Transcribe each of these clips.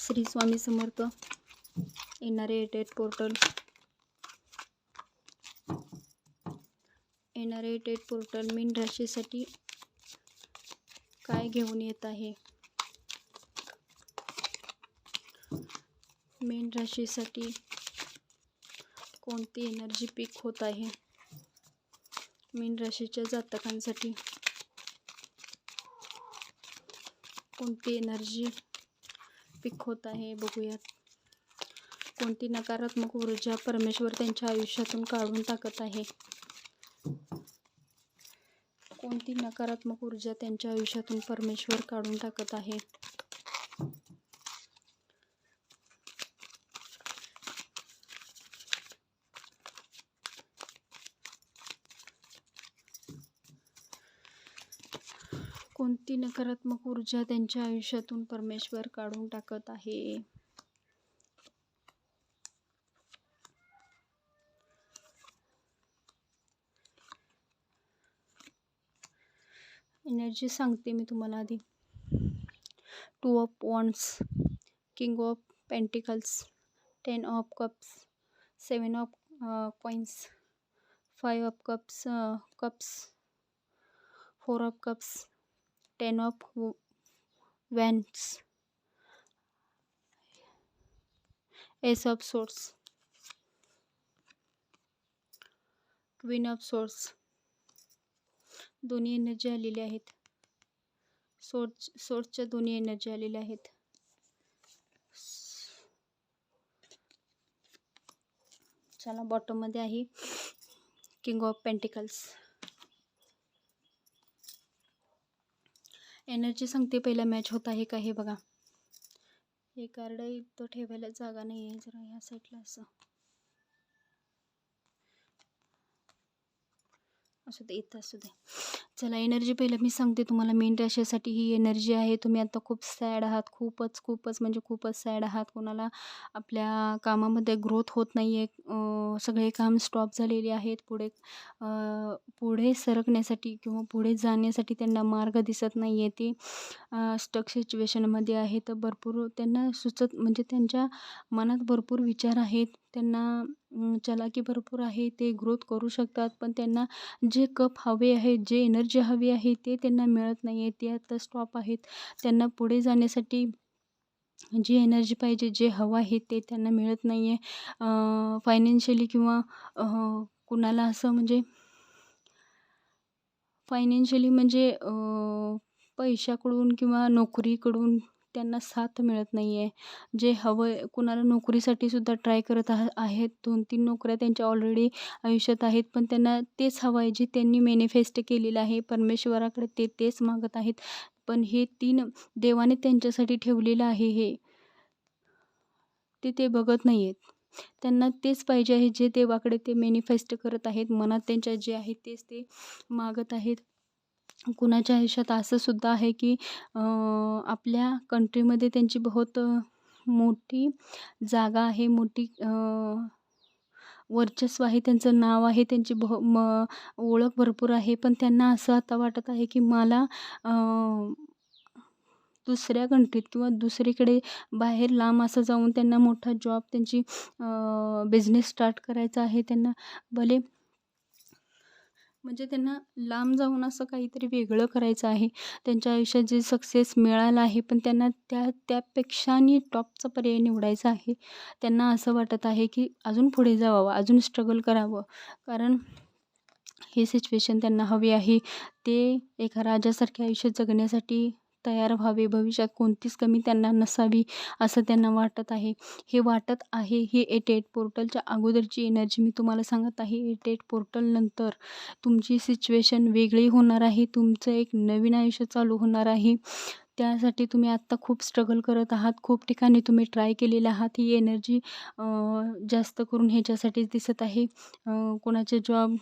श्री स्वामी समर्थ. येणारे eight portal. येणारे eight portal मीन राशीसाठी काय घेऊन येत आहे? मीन राशीसाठी कोणती एनर्जी पीक होत आहे? मीन राशीच्या जातकांसाठी कोणती एनर्जी पीक होत आहे बघूयात. कोणती नकारात्मक ऊर्जा परमेश्वर त्यांच्या आयुष्यातून काढून टाकत आहे? कोणती नकारात्मक ऊर्जा त्यांच्या आयुष्यातून परमेश्वर काढून टाकत आहे? कोणती नकारात्मक ऊर्जा त्यांच्या आयुष्यातून परमेश्वर काढून टाकत आहे? एनर्जी सांगते मी तुम्हाला आधी. Two of wands king of pentacles ten of cups seven of coins five of cups cups four of cups ten of wands ace of swords queen of swords दोन्ही एनर्जी आलेल्या आहेत. सोर्स सोर्सच्या दोन्ही energy आलेल्या आहेत. चला बॉटममध्ये आहे. King of pentacles energy सांगते पहिला मॅच होत आहे का हे बघा. हे कार्ड इथं ठेवायला जागा नाही आहे जरा ह्या साईडला असं. असू दे इथं असू दे. चला एनर्जी पहिलं मी सांगते तुम्हाला मेन राशीसाठी ही एनर्जी आहे. तुम्ही आता खूप सॅड आहात खूपच खूपच म्हणजे खूपच सॅड आहात. कोणाला आपल्या कामामध्ये ग्रोथ होत नाही आहे सगळे काम स्टॉप झालेले आहेत. पुढे पुढे सरकण्यासाठी किंवा पुढे जाण्यासाठी त्यांना मार्ग दिसत नाही आहे ते स्टक सिच्युएशनमध्ये आहे तर भरपूर त्यांना सुचत म्हणजे त्यांच्या मनात भरपूर विचार आहेत. त्यांना चलाकी भरपूर आहे. ते ग्रोथ करू शकतात. पण त्यांना जे कप हवे आहे जे एनर्जी हवी आहे ते त्यांना मिळत नाही आहे ते आता स्टॉप आहेत. त्यांना पुढे जाण्यासाठी जी एनर्जी पाहिजे जे हवं आहे ते त्यांना मिळत नाही आहे फायनान्शियली किंवा कुणाला असं म्हणजे फायनान्शियली म्हणजे पैशाकडून किंवा नोकरीकडून त्यांना साथ मिळत नाही आहे जे हवं आहे कुणाला नोकरीसाठी सुद्धा ट्राय करत आह आहेत. दोन तीन नोकऱ्या त्यांच्या ऑलरेडी आयुष्यात आहेत पण त्यांना तेच हवं आहे जे त्यांनी मॅनिफेस्ट केलेलं आहे. परमेश्वराकडे ते तेच मागत आहेत. पण हे तीन देवाने त्यांच्यासाठी ठेवलेलं आहे हे. ते ते बघत नाही आहेत त्यांना तेच पाहिजे आहे जे देवाकडे ते मॅनिफेस्ट करत आहेत मनात त्यांच्या जे आहे तेच ते मागत आहेत. कुणाच्या आयुष्यात असं सुद्धा आहे की आपल्या कंट्रीमध्ये त्यांची बहुत मोठी जागा आहे मोठी वर्चस्व आहे त्यांचं नाव आहे त्यांची भ म ओळख भरपूर आहे पण त्यांना असं आता वाटत आहे की मला दुसऱ्या कंट्रीत किंवा दुसरीकडे बाहेर लांब असं जाऊन त्यांना मोठा जॉब त्यांची बिझनेस स्टार्ट करायचा आहे त्यांना भले म्हणजे त्यांना लांब जाऊन असं काहीतरी वेगळं करायचं आहे. त्यांच्या आयुष्यात जे सक्सेस मिळालं आहे पण त्यांना त्या त्यापेक्षानी टॉपचा पर्याय निवडायचा आहे. त्यांना असं वाटत आहे की अजून पुढे जावावं अजून स्ट्रगल करावं. कारण ही सिच्युएशन त्यांना हवी आहे. ते एका राजासारखे आयुष्य जगण्यासाठी तयार व्हावे. भविष्यात कोणतीच कमी त्यांना नसावी असं त्यांना वाटत आहे. हे वाटत आहे ही एट एट पोर्टलच्या अगोदरची एनर्जी मी तुम्हाला सांगत आहे. एट एट पोर्टलनंतर तुमची सिच्युएशन वेगळी होणार आहे. तुमचं एक नवीन आयुष्य चालू होणार आहे. त्यासाठी तुम्ही आत्ता खूप स्ट्रगल करत आहात. खूप ठिकाणी तुम्ही ट्राय केलेले आहात. ही एनर्जी जास्त करून ह्याच्यासाठीच दिसत आहे. कोणाचे जॉब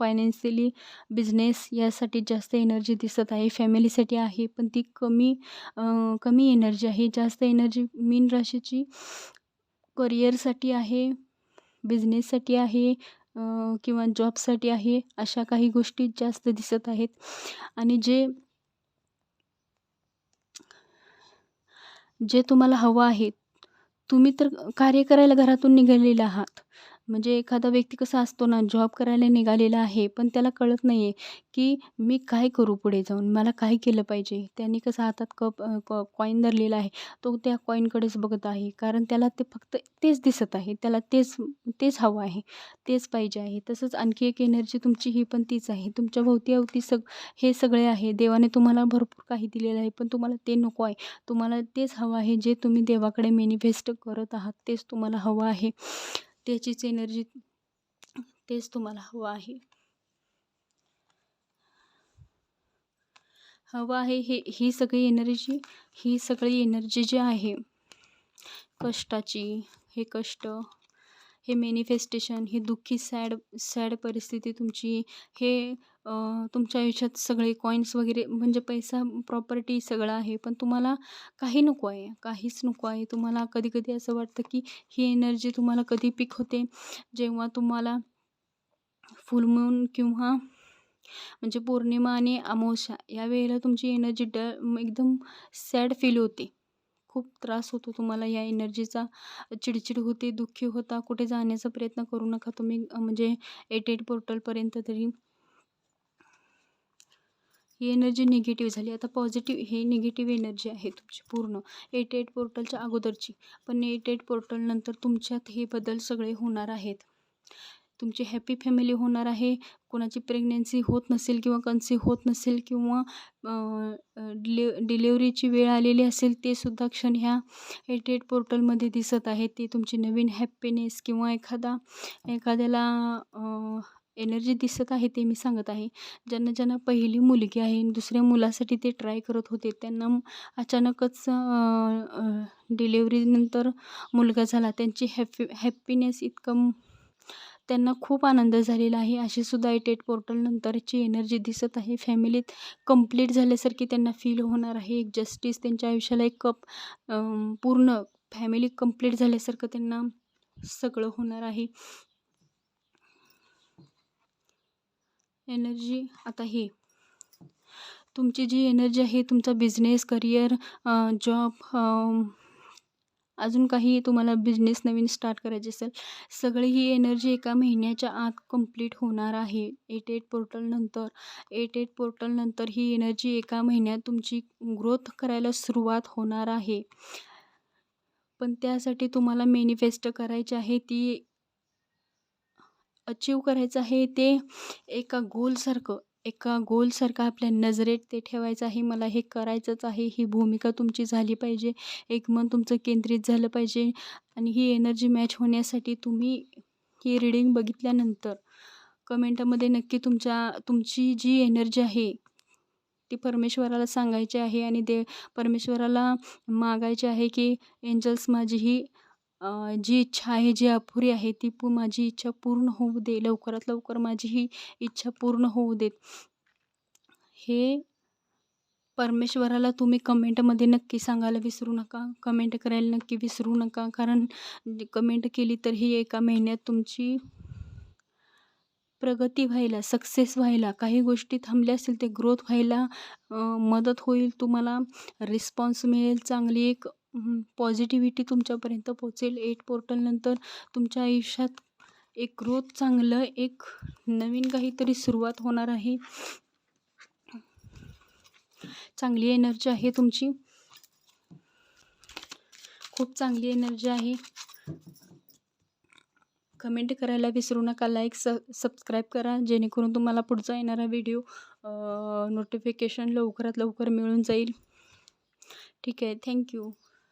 फायनान्शियली बिझनेस यासाठी जास्त एनर्जी दिसत आहे. फॅमिलीसाठी आहे पण ती कमी कमी एनर्जी आहे. जास्त एनर्जी मीन राशीची करिअरसाठी आहे बिझनेससाठी आहे किंवा जॉबसाठी आहे अशा काही गोष्टी जास्त दिसत आहेत. आणि जे जे तुम्हाला हवं आहे तुम्ही तर कार्य करायला घरातून निघालेले आहात. म्हणजे एखादा व्यक्ती कसा असतो ना जॉब करायला निघालेला आहे पण त्याला कळत नाही आहे की मी काय करू पुढे जाऊन मला काय केलं पाहिजे. त्यांनी कसं हातात कप क कॉईन धरलेला आहे तो त्या कॉईनकडेच बघत आहे कारण त्याला ते फक्त तेच दिसत आहे त्याला तेच तेच हवं आहे तेच पाहिजे आहे. तसंच आणखी एक एनर्जी तुमची ही पण तीच आहे. तुमच्या भोवती अवती सग हे सगळे आहे. देवाने तुम्हाला भरपूर काही दिलेलं आहे पण तुम्हाला ते नको आहे. तुम्हाला तेच हवं आहे जे तुम्ही देवाकडे मॅनिफेस्ट करत आहात तेच तुम्हाला हवं आहे. त्याचीच एनर्जी तेच तुम्हाला हवं आहे. हवं आहे हे ही सगळी एनर्जी ही सगळी एनर्जी जी आहे कष्टाची हे कष्ट हे मॅनिफेस्टेशन ही दुःखी सॅड सॅड परिस्थिती तुमची हे तुमच्या आयुष्यात सगळे कॉईन्स वगैरे म्हणजे पैसा प्रॉपर्टी सगळं आहे. पण तुम्हाला काही नको आहे. काहीच नको आहे. तुम्हाला कधी कधी असं वाटतं की ही एनर्जी तुम्हाला कधी पिक होते? जेव्हा तुम्हाला फुलमून किंवा म्हणजे पौर्णिमा आणि अमावस्या या वेळेला तुमची एनर्जी ड एकदम सॅड फील होते. खूप त्रास होतो तुम्हाला या एनर्जीचा. चिडचिड होते दुःखी होता कुठे जाण्याचा प्रयत्न करू नका तुम्ही म्हणजे एट एट पोर्टलपर्यंत तरी. ही एनर्जी निगेटिव्ह झाली. आता पॉझिटिव्ह हे निगेटिव्ह एनर्जी आहे तुमची पूर्ण. एट एट पोर्टलच्या अगोदरची. पण एट एट पोर्टलनंतर तुमच्यात हे बदल सगळे होणार आहेत. तुमची हॅपी फॅमिली होणार आहे. कोणाची प्रेग्नेन्सी होत नसेल किंवा कन्सी होत नसेल किंवा डिले डिलेवरीची वेळ आलेली असेल ते सुद्धा क्षण ह्या एट पोर्टलमध्ये दिसत आहे ते तुमची नवीन हॅपीनेस किंवा एखादा एखाद्याला एनर्जी दिसत आहे ते मी सांगत आहे. ज्यांना ज्यांना पहिली मुलगी आहे दुसऱ्या मुलासाठी ते ट्राय करत होते त्यांना अचानकच डिलेवरीनंतर मुलगा झाला. त्यांची हॅपी हॅपीनेस इतकं त्यांना खूप आनंद झालेला आहे. अशी सुद्धा एट पोर्टल नंतरची एनर्जी दिसत आहे. फॅमिलीत कंप्लीट झाल्यासारखी त्यांना फील होणार आहे. एक जस्टिस त्यांच्या आयुष्याला एक कप पूर्ण फॅमिली कंप्लीट झाल्यासारखं त्यांना सगळं होणार आहे. एनर्जी आता हे. तुमची जी एनर्जी आहे तुमचा बिझनेस करिअर जॉब अजून काही तुम्हाला बिझनेस नवीन स्टार्ट करायचे असेल सगळी ही एनर्जी एका महिन्याच्या आत कंप्लीट होणार आहे. एट एट पोर्टलनंतर एट एट पोर्टलनंतर ही एनर्जी एका महिन्यात तुमची ग्रोथ करायला सुरुवात होणार आहे. पण त्यासाठी तुम्हाला मॅनिफेस्ट करायचे आहे ती अचीव करायचं आहे ते एका गोलसारखं एका गोलसारखं आपल्या नजरेत ते ठेवायचं आहे मला हे करायचंच आहे ही भूमिका तुमची झाली पाहिजे एक मन तुमचं केंद्रित झालं पाहिजे आणि ही एनर्जी मॅच होण्यासाठी तुम्ही ही रीडिंग बघितल्यानंतर कमेंटमध्ये नक्की तुमच्या तुमची जी एनर्जी आहे ती परमेश्वराला सांगायची आहे आणि दे परमेश्वराला मागायचे आहे की एंजल्स माझी ही जी इच्छा आहे जी अपुरी आहे ती पू माझी इच्छा पूर्ण होऊ दे. लवकरात लवकर माझी ही इच्छा पूर्ण होऊ देत. हे परमेश्वराला तुम्ही कमेंटमध्ये नक्की सांगायला विसरू नका. कमेंट करायला नक्की विसरू नका. कारण कमेंट केली तर ही एका महिन्यात तुमची प्रगती व्हायला सक्सेस व्हायला काही गोष्टी थांबल्या असतील ते ग्रोथ व्हायला मदत होईल तुम्हाला रिस्पॉन्स मिळेल. चांगली एक पॉझिटिव्हिटी तुमच्यापर्यंत पोचेल एट पोर्टलनंतर तुमच्या आयुष्यात एक रोज चांगलं एक नवीन काहीतरी सुरुवात होणार आहे. चांगली एनर्जी आहे तुमची. खूप चांगली एनर्जी आहे. कमेंट करायला विसरू नका. लाईक स सबस्क्राईब करा जेणेकरून तुम्हाला पुढचा येणारा व्हिडिओ नोटिफिकेशन लवकरात लवकर मिळून जाईल. ठीक आहे. थँक्यू